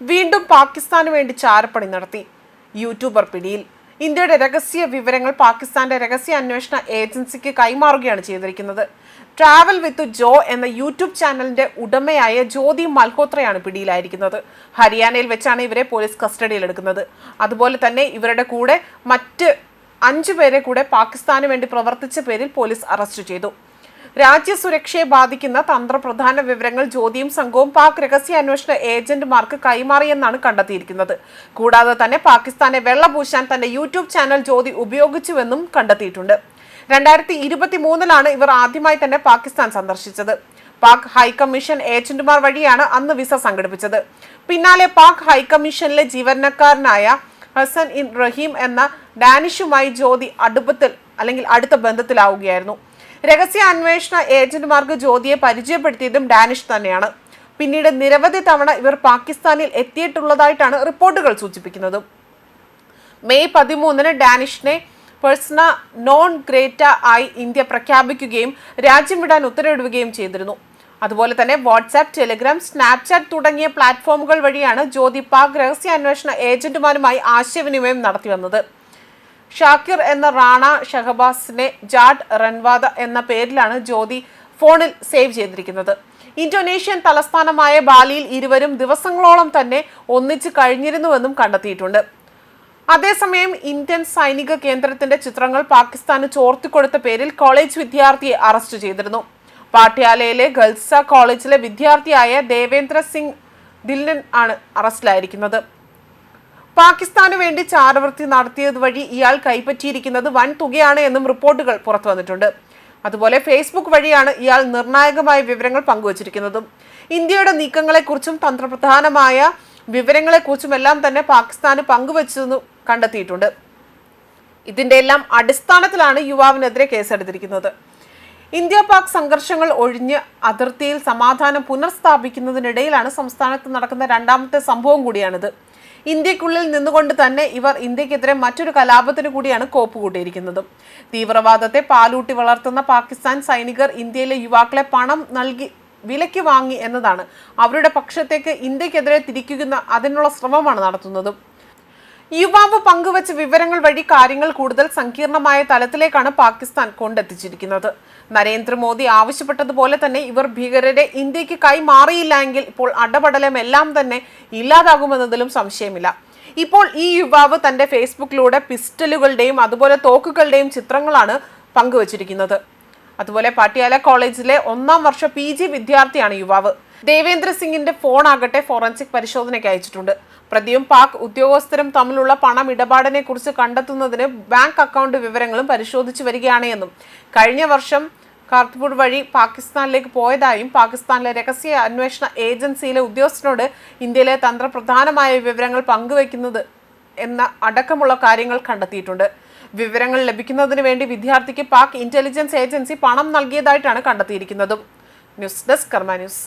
വീണ്ടും പാകിസ്ഥാന് വേണ്ടി ചാരപ്പണി നടത്തി. യൂട്യൂബർ പിടിയിൽ. ഇന്ത്യയുടെ രഹസ്യ വിവരങ്ങൾ പാകിസ്ഥാന്റെ രഹസ്യ അന്വേഷണ ഏജൻസിക്ക് കൈമാറുകയാണ് ചെയ്തിരിക്കുന്നത്. ട്രാവൽ വിത്ത് ജോ എന്ന യൂട്യൂബ് ചാനലിന്റെ ഉടമയായ ജ്യോതി മൽഹോത്രയാണ് പിടിയിലായിരിക്കുന്നത്. ഹരിയാനയിൽ വെച്ചാണ് ഇവരെ പോലീസ് കസ്റ്റഡിയിലെടുക്കുന്നത്. അതുപോലെ തന്നെ ഇവരുടെ കൂടെ മറ്റ് അഞ്ചു പേരെ കൂടെ പാകിസ്ഥാന് വേണ്ടി പ്രവർത്തിച്ച പേരിൽ പോലീസ് അറസ്റ്റ് ചെയ്തു. രാജ്യസുരക്ഷയെ ബാധിക്കുന്ന തന്ത്രപ്രധാന വിവരങ്ങൾ ജ്യോതിയും സംഘവും പാക് രഹസ്യാന്വേഷണ ഏജന്റുമാർക്ക് കൈമാറിയെന്നാണ് കണ്ടെത്തിയിരിക്കുന്നത്. കൂടാതെ തന്നെ പാകിസ്ഥാനെ വെള്ളപൂശാൻ തന്റെ യൂട്യൂബ് ചാനൽ ജ്യോതി ഉപയോഗിച്ചുവെന്നും കണ്ടെത്തിയിട്ടുണ്ട്. രണ്ടായിരത്തി ഇരുപത്തി മൂന്നിലാണ് ഇവർ ആദ്യമായി തന്നെ പാകിസ്ഥാൻ സന്ദർശിച്ചത്. പാക് ഹൈക്കമ്മീഷൻ ഏജന്റുമാർ വഴിയാണ് അന്ന് വിസ സംഘടിപ്പിച്ചത്. പിന്നാലെ പാക് ഹൈക്കമ്മീഷനിലെ ജീവനക്കാരനായ ഹസൻ ഇൻ റഹീം എന്ന ഡാനിഷുമായി ജ്യോതി അടുപ്പത്തിൽ അല്ലെങ്കിൽ അടുത്ത ബന്ധത്തിലാവുകയായിരുന്നു. രഹസ്യ അന്വേഷണ ഏജന്റുമാർക്ക് ജ്യോതിയെ പരിചയപ്പെടുത്തിയതും ഡാനിഷ് തന്നെയാണ്. പിന്നീട് നിരവധി തവണ ഇവർ പാകിസ്ഥാനിൽ എത്തിയിട്ടുള്ളതായിട്ടാണ് റിപ്പോർട്ടുകൾ സൂചിപ്പിക്കുന്നത്. മെയ് പതിമൂന്നിന് ഡാനിഷിനെ പേഴ്സണ നോൺ ഗ്രേറ്റ ആയി ഇന്ത്യ പ്രഖ്യാപിക്കുകയും രാജ്യം വിടാൻ ഉത്തരവിടുകയും ചെയ്തിരുന്നു. അതുപോലെ തന്നെ വാട്സാപ്പ് ടെലിഗ്രാം സ്നാപ്ചാറ്റ് തുടങ്ങിയ പ്ലാറ്റ്ഫോമുകൾ വഴിയാണ് ജ്യോതി പാക് രഹസ്യാന്വേഷണ ഏജന്റുമാരുമായി ആശയവിനിമയം നടത്തി വന്നത് ഷാക്കിർ എന്ന റാണ ഷഹബാസിനെ ജാഡ് റൻവാദ എന്ന പേരിലാണ് ജ്യോതി ഫോണിൽ സേവ് ചെയ്തിരിക്കുന്നത്. ഇന്തോനേഷ്യൻ തലസ്ഥാനമായ ബാലിയിൽ ഇരുവരും ദിവസങ്ങളോളം തന്നെ ഒന്നിച്ച് കഴിഞ്ഞിരുന്നുവെന്നും കണ്ടെത്തിയിട്ടുണ്ട്. അതേസമയം ഇന്ത്യൻ സൈനിക കേന്ദ്രത്തിന്റെ ചിത്രങ്ങൾ പാകിസ്ഥാന് ചോർത്തിക്കൊടുത്ത പേരിൽ കോളേജ് വിദ്യാർത്ഥിയെ അറസ്റ്റ് ചെയ്തിരുന്നു. പാട്യാലയിലെ ഗൾസ കോളേജിലെ വിദ്യാർത്ഥിയായ ദേവേന്ദ്ര സിംഗ് ദില്ലൻ ആണ് അറസ്റ്റിലായിരിക്കുന്നത്. പാകിസ്ഥാന് വേണ്ടി ചാരവൃത്തി നടത്തിയത് വഴി ഇയാൾ കൈപ്പറ്റിയിരിക്കുന്നത് വൻ തുകയാണ് എന്നും റിപ്പോർട്ടുകൾ പുറത്തു വന്നിട്ടുണ്ട്. അതുപോലെ ഫേസ്ബുക്ക് വഴിയാണ് ഇയാൾ നിർണായകമായ വിവരങ്ങൾ പങ്കുവച്ചിരിക്കുന്നതും. ഇന്ത്യയുടെ നീക്കങ്ങളെക്കുറിച്ചും തന്ത്രപ്രധാനമായ വിവരങ്ങളെക്കുറിച്ചും എല്ലാം തന്നെ പാകിസ്ഥാന് പങ്കുവച്ചതെന്ന് കണ്ടെത്തിയിട്ടുണ്ട്. ഇതിന്റെ എല്ലാം അടിസ്ഥാനത്തിലാണ് യുവാവിനെതിരെ കേസെടുത്തിരിക്കുന്നത്. ഇന്ത്യ പാക് സംഘർഷങ്ങൾ ഒഴിഞ്ഞ് അതിർത്തിയിൽ സമാധാനം പുനഃസ്ഥാപിക്കുന്നതിനിടയിലാണ് സംസ്ഥാനത്ത് നടക്കുന്ന രണ്ടാമത്തെ സംഭവം കൂടിയാണിത്. ഇന്ത്യക്കുള്ളിൽ നിന്നുകൊണ്ട് തന്നെ ഇവർ ഇന്ത്യക്കെതിരെ മറ്റൊരു കലാപത്തിനു കൂടിയാണ് കോപ്പ് കൂട്ടിയിരിക്കുന്നത്. തീവ്രവാദത്തെ പാലൂട്ടി വളർത്തുന്ന പാകിസ്ഥാൻ സൈനികർ ഇന്ത്യയിലെ യുവാക്കളെ പണം നൽകി വിലയ്ക്ക് വാങ്ങി എന്നതാണ്. അവരുടെ പക്ഷത്തേക്ക് ഇന്ത്യക്കെതിരെ തിരിക്കുന്ന അതിനുള്ള ശ്രമമാണ് നടത്തുന്നത്. യുവാവ് പങ്കുവച്ച വിവരങ്ങൾ വഴി കാര്യങ്ങൾ കൂടുതൽ സങ്കീർണമായ തലത്തിലേക്കാണ് പാകിസ്ഥാൻ കൊണ്ടെത്തിച്ചിരിക്കുന്നത്. നരേന്ദ്രമോദി ആവശ്യപ്പെട്ടതുപോലെ തന്നെ ഇവർ ഭീകരരെ ഇന്ത്യയ്ക്ക് കൈമാറിയില്ല എങ്കിൽ ഇപ്പോൾ അടപടലം എല്ലാം തന്നെ ഇല്ലാതാകുമെന്നതിലും സംശയമില്ല. ഇപ്പോൾ ഈ യുവാവ് തന്റെ ഫേസ്ബുക്കിലൂടെ പിസ്റ്റലുകളുടെയും അതുപോലെ തോക്കുകളുടെയും ചിത്രങ്ങളാണ് പങ്കുവച്ചിരിക്കുന്നത്. അതുപോലെ പാട്യാല കോളേജിലെ ഒന്നാം വർഷ പി വിദ്യാർത്ഥിയാണ് യുവാവ്. ദേവേന്ദ്ര സിംഗിന്റെ ഫോൺ ആകട്ടെ ഫോറൻസിക് പരിശോധനയ്ക്ക് അയച്ചിട്ടുണ്ട്. പ്രതിയും പാക് ഉദ്യോഗസ്ഥരും തമ്മിലുള്ള പണം ഇടപാടിനെ കുറിച്ച് കണ്ടെത്തുന്നതിന് ബാങ്ക് അക്കൗണ്ട് വിവരങ്ങളും പരിശോധിച്ചു വരികയാണ് എന്നും കഴിഞ്ഞ വർഷം കാർത്തപൂർ വഴി പാകിസ്ഥാനിലേക്ക് പോയതായും പാകിസ്ഥാനിലെ രഹസ്യ അന്വേഷണ ഏജൻസിയിലെ ഉദ്യോഗസ്ഥനോട് ഇന്ത്യയിലെ തന്ത്രപ്രധാനമായ വിവരങ്ങൾ പങ്കുവയ്ക്കുന്നത് എന്ന അടക്കമുള്ള കാര്യങ്ങൾ കണ്ടെത്തിയിട്ടുണ്ട്. വിവരങ്ങൾ ലഭിക്കുന്നതിന് വേണ്ടി വിദ്യാർത്ഥിക്ക് പാക് ഇന്റലിജൻസ് ഏജൻസി പണം നൽകിയതായിട്ടാണ് കണ്ടെത്തിയിരിക്കുന്നതും. News desk Karma news.